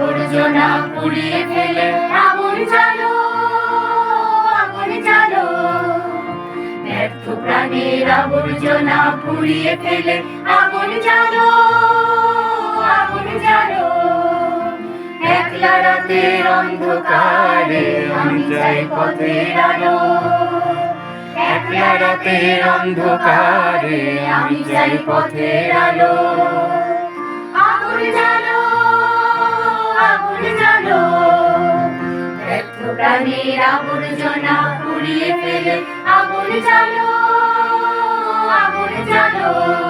আবর্জনা পুড়িয়ে ফেলে, আগুন জ্বালো, আগুন ব্যর্থ প্রাণের আবর্জনা পুড়িয়ে ফেলে, আগুন জ্বালো আগুন জ্বালো। একলা রাতের অন্ধকারে আমি চাই পথের আলো। একলা রাতের অন্ধকারে আমি চাই পথের আলো। আগুন প্রাণীর আবর্জনা পুড়িয়ে ফেলে আগুন জ্বালো আগুন জ্বালো।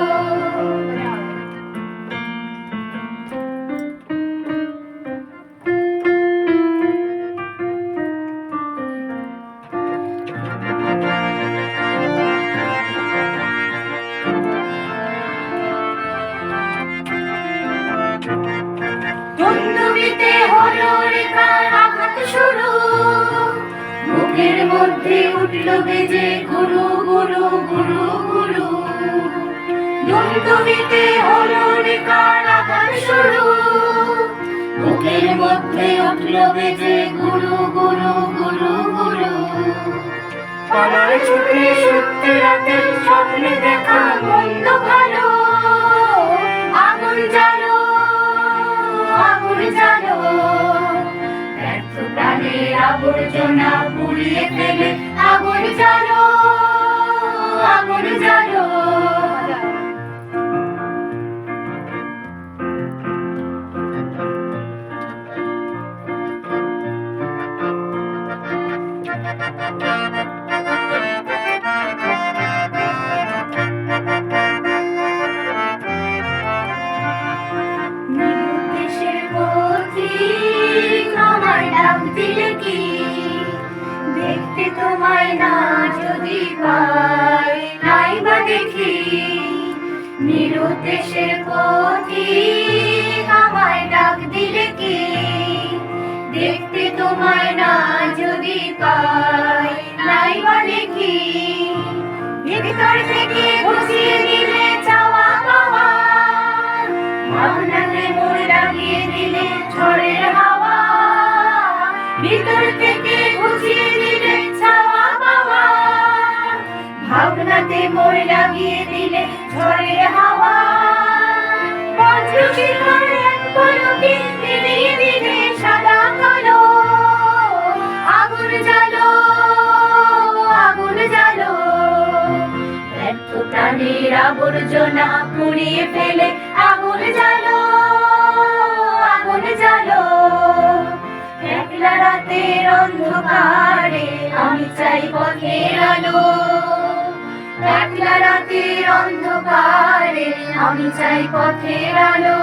মধ্যে উঠল বেজে গুরু গুরু গুরু গুরু। দুমদুমিতে হলো রেখার আকার শুরু। বুকের মধ্যে উঠল বেজে গুরু গুরু গুরু গুরু। পালায় ছুটে সত্যি রাতের স্বপ্নে আবর্জনা পুড়িয়ে ফেলে আগুন জ্বালো। দেখতে তোমায় না যদি পাই নাই বা দেখি নিরুদ্দেশের পথিক আমায় ডাক দিলে কি? দেখতে তোমায় না যদি পাই নাই বা দেখি ভিতর থেকে বুঝিয়ে দিলে চাওয়া পাওয়া মোর লাগিয়ে দিলে ঝড়ের হাওয়া। ভিতর থেকে মোর লাগিয়ে দিলে ঝড়ের হাওয়া। বজ্র শিখার এক পলকে মিলিয়ে দিলে সাদা কালো। আগুন জ্বালো আগুন জ্বালো। ব্যর্থ প্রাণীর আবর্জনা পুড়িয়ে ফেলে আগুন একলা রাতের অন্ধকারে আমি চাই পথের আলো।